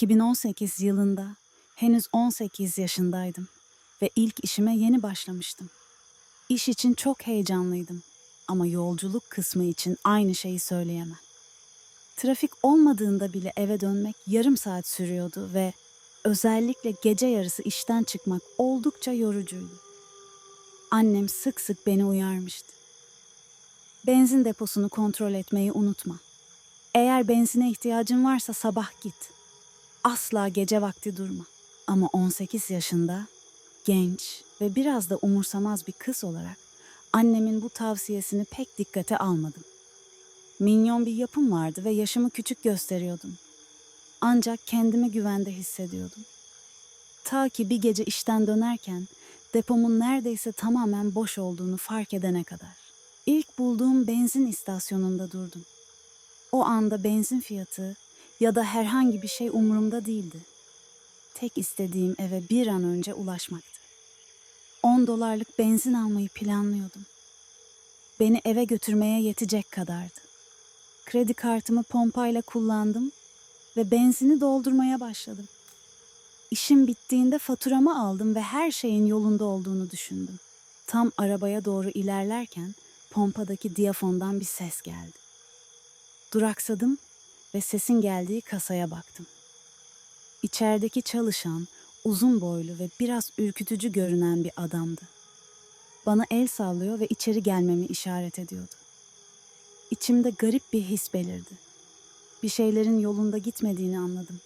2018 yılında henüz 18 yaşındaydım ve ilk işime yeni başlamıştım. İş için çok heyecanlıydım ama yolculuk kısmı için aynı şeyi söyleyemem. Trafik olmadığında bile eve dönmek yarım saat sürüyordu ve özellikle gece yarısı işten çıkmak oldukça yorucuydu. Annem sık sık beni uyarmıştı. Benzin deposunu kontrol etmeyi unutma. Eğer benzine ihtiyacın varsa sabah git. Asla gece vakti durma. Ama 18 yaşında, genç ve biraz da umursamaz bir kız olarak annemin bu tavsiyesini pek dikkate almadım. Minyon bir yapım vardı ve yaşımı küçük gösteriyordum. Ancak kendimi güvende hissediyordum. Ta ki bir gece işten dönerken depomun neredeyse tamamen boş olduğunu fark edene kadar. İlk bulduğum benzin istasyonunda durdum. O anda benzin fiyatı ya da herhangi bir şey umurumda değildi. Tek istediğim eve bir an önce ulaşmaktı. 10 dolarlık benzin almayı planlıyordum. Beni eve götürmeye yetecek kadardı. Kredi kartımı pompayla kullandım ve benzini doldurmaya başladım. İşim bittiğinde faturamı aldım ve her şeyin yolunda olduğunu düşündüm. Tam arabaya doğru ilerlerken pompadaki diyafondan bir ses geldi. Duraksadım ve sesin geldiği kasaya baktım. İçerideki çalışan uzun boylu ve biraz ürkütücü görünen bir adamdı. Bana el sallıyor ve içeri gelmemi işaret ediyordu. İçimde garip bir his belirdi. Bir şeylerin yolunda gitmediğini anladım.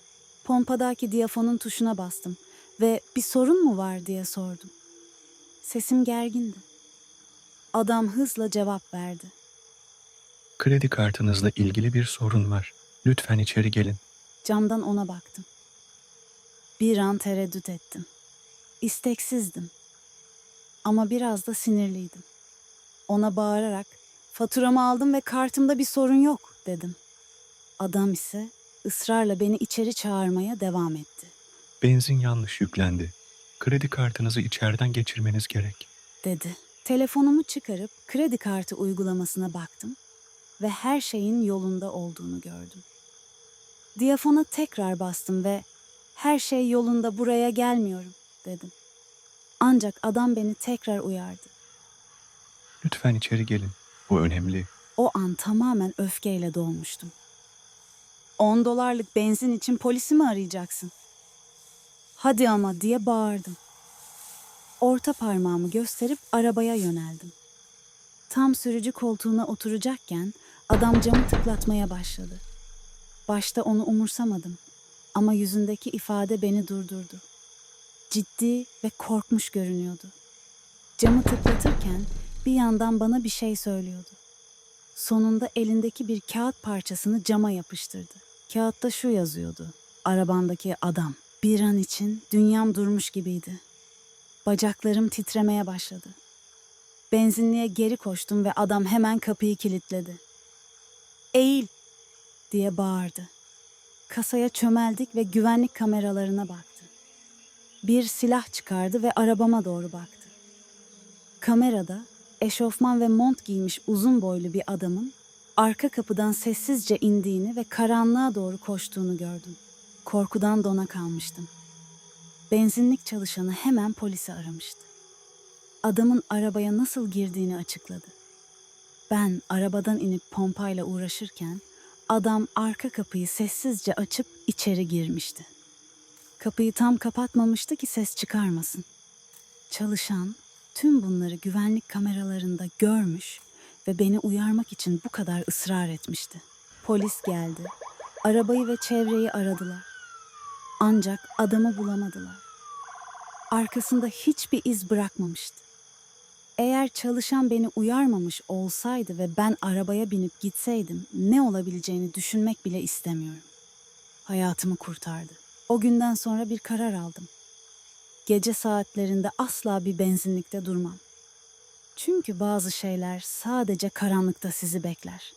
Pompadaki diyafonun tuşuna bastım ve bir sorun mu var diye sordum. Sesim gergindi. Adam hızla cevap verdi. Kredi kartınızla ilgili bir sorun var. Lütfen içeri gelin. Camdan ona baktım. Bir an tereddüt ettim. İsteksizdim. Ama biraz da sinirliydim. Ona bağırarak faturamı aldım ve kartımda bir sorun yok dedim. Adam ise ısrarla beni içeri çağırmaya devam etti. Benzin yanlış yüklendi. Kredi kartınızı içeriden geçirmeniz gerek. dedi. Telefonumu çıkarıp kredi kartı uygulamasına baktım ve her şeyin yolunda olduğunu gördüm. Diyafona tekrar bastım ve her şey yolunda buraya gelmiyorum dedim. Ancak adam beni tekrar uyardı. Lütfen içeri gelin. Bu önemli. O an tamamen öfkeyle dolmuştum. 10 dolarlık benzin için polisi mi arayacaksın? Hadi ama diye bağırdım. Orta parmağımı gösterip arabaya yöneldim. Tam sürücü koltuğuna oturacakken adam camı tıklatmaya başladı. Başta onu umursamadım ama yüzündeki ifade beni durdurdu. Ciddi ve korkmuş görünüyordu. Camı tıklatırken bir yandan bana bir şey söylüyordu. Sonunda elindeki bir kağıt parçasını cama yapıştırdı. Kağıtta şu yazıyordu. Arabandaki adam. Bir an için dünyam durmuş gibiydi. Bacaklarım titremeye başladı. Benzinliğe geri koştum ve adam hemen kapıyı kilitledi. Eğil diye bağırdı. Kasaya çömeldik ve güvenlik kameralarına baktı. Bir silah çıkardı ve arabama doğru baktı. Kamerada eşofman ve mont giymiş uzun boylu bir adamın arka kapıdan sessizce indiğini ve karanlığa doğru koştuğunu gördüm. Korkudan dona kalmıştım. Benzinlik çalışanı hemen polisi aramıştı. Adamın arabaya nasıl girdiğini açıkladı. Ben arabadan inip pompayla uğraşırken adam arka kapıyı sessizce açıp içeri girmişti. Kapıyı tam kapatmamıştı ki ses çıkarmasın. Çalışan tüm bunları güvenlik kameralarında görmüş ve beni uyarmak için bu kadar ısrar etmişti. Polis geldi. Arabayı ve çevreyi aradılar. Ancak adamı bulamadılar. Arkasında hiçbir iz bırakmamıştı. Eğer çalışan beni uyarmamış olsaydı ve ben arabaya binip gitseydim ne olabileceğini düşünmek bile istemiyorum. Hayatımı kurtardı. O günden sonra bir karar aldım. Gece saatlerinde asla bir benzinlikte durmam. Çünkü bazı şeyler sadece karanlıkta sizi bekler.